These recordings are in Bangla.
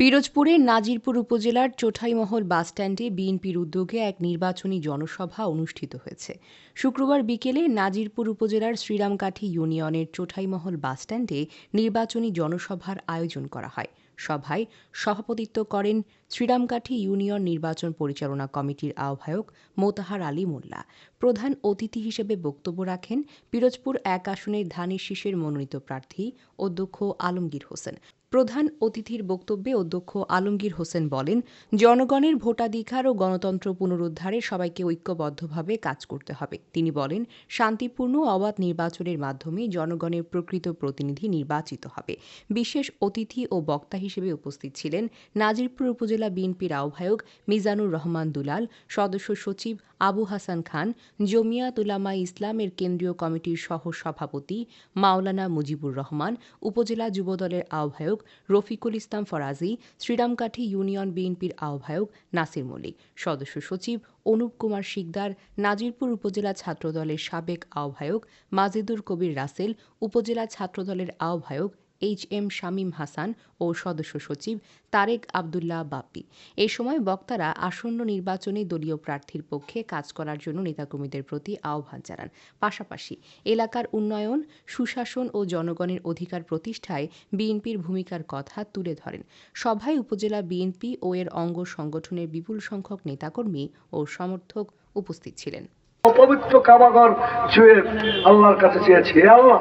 পিরোজপুরের নাজিরপুর উপজেলার চোঠাইমহল বাসস্ট্যান্ডে বিএনপির উদ্যোগে এক নির্বাচনী জনসভা অনুষ্ঠিত হয়েছে। শুক্রবার বিকেলে নাজিরপুর উপজেলার শ্রীরামকাঠি ইউনিয়নের চোঠাইমহল বাসস্ট্যান্ডে নির্বাচনী জনসভার আয়োজন করা হয়। সভায় সভাপতিত্ব করেন শ্রীরামকাঠি ইউনিয়ন নির্বাচন পরিচালনা কমিটির আহ্বায়ক মোতাহার আলী মোল্লা। প্রধান অতিথি হিসেবে বক্তব্য রাখেন পিরোজপুর এক আসনের ধানের শীষের মনোনীত প্রার্থী অধ্যক্ষ আলমগীর হোসেন। প্রধান অতিথির বক্তব্যে অধ্যক্ষ আলমগীর হোসেন বলেন, জনগণের ভোটাধিকার ও গণতন্ত্র পুনরুদ্ধারে সবাইকে ঐক্যবদ্ধভাবে কাজ করতে হবে। তিনি বলেন, শান্তিপূর্ণ অবাধ নির্বাচনের মাধ্যমে জনগণের প্রকৃত প্রতিনিধি নির্বাচিত হবে। বিশেষ অতিথি ও বক্তা হিসেবে উপস্থিত ছিলেন নাজিরপুর উপজেলা বিএনপির আহ্বায়ক মিজানুর রহমান দুলাল, সদস্য সচিব আবু হাসান খান, জমিয়াত উলামা ইসলামের কেন্দ্রীয় কমিটির সহ সভাপতি মাওলানা মুজিবুর রহমান, উপজেলা যুবদলের আহ্বায়ক রফিকুল ইসলাম ফরাজি, শ্রীরামকাঠি ইউনিয়ন বিএনপির আহ্বায়ক নাসির মল্লিক, সদস্য সচিব অনুপ কুমার শিকদার, নাজিরপুর উপজেলা ছাত্রদলের সাবেক আহ্বায়ক মাজেদুর কবির রাসেল, উপজেলা ছাত্রদলের আহ্বায়ক এইচ এম শামীম হাসান ও সদস্য সচিব তারেক আবদুল্লাহ বাপ্পি। এ সময় বক্তারা আসন্ন নির্বাচনে দলীয় প্রার্থীর পক্ষে কাজ করার জন্য নেতাকর্মীদের প্রতি আহ্বান জানান। পাশাপাশি এলাকার উন্নয়ন, সুশাসন ও জনগণের অধিকার প্রতিষ্ঠায় বিএনপির ভূমিকার কথা তুলে ধরেন। সভায় উপজেলা বিএনপি ও এর অঙ্গ সংগঠনের বিপুল সংখ্যক নেতাকর্মী ও সমর্থক উপস্থিত ছিলেন। অপবিত্র কাবাগর ছুঁয়ে আল্লাহর কাছে চেয়েছি আল্লাহ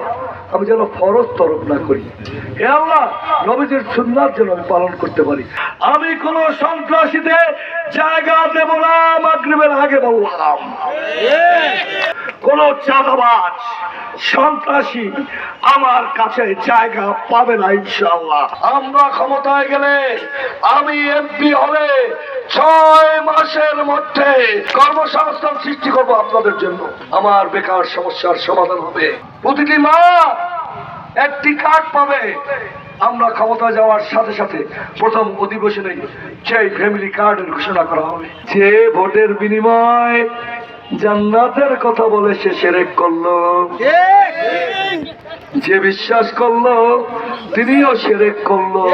আমি যেন ফরজ তরফ না করি। হে আল্লাহ, নবীজির সুন্দর যেন আমি পালন করতে পারি। আমি কোন সন্ত্রাসীতে জায়গা দেব না, মাগরিবের আগে বললাম। কোন চাঁদাবাজ, সন্ত্রাসী আমার কাছে জায়গা পাবে না ইনশাল্লাহ আমরা ক্ষমতায় গেলে আমি এমপি হলে ছয় মাসের মধ্যে কর্মসংস্থান সৃষ্টি করব আপনাদের জন্য। আমার বেকার সমস্যার সমাধান হবে। প্রতিটি মা একটি কার্ড পাবে। আমরা ক্ষমতা যাওয়ার সাথে সাথে প্রথম অধিবেশনে সেই ফ্যামিলি কার্ডের ঘোষণা করা হবে। যে ভোটের বিনিময় জান্নাতের কথা বলে সে সেরেক করল। যে বিশ্বাস করল, তিনিও সেরেক করল।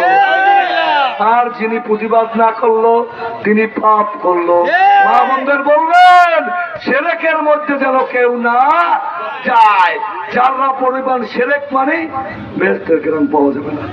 আর যিনি প্রতিবাদ না করল, তিনি পাপ করল। মা বন্ধের বললেন সেরেকের মধ্যে যেন কেউ না যায়। যারা পরিমাণ সেরেক মানে বেশ গ্রাম পাওয়া যাবে না।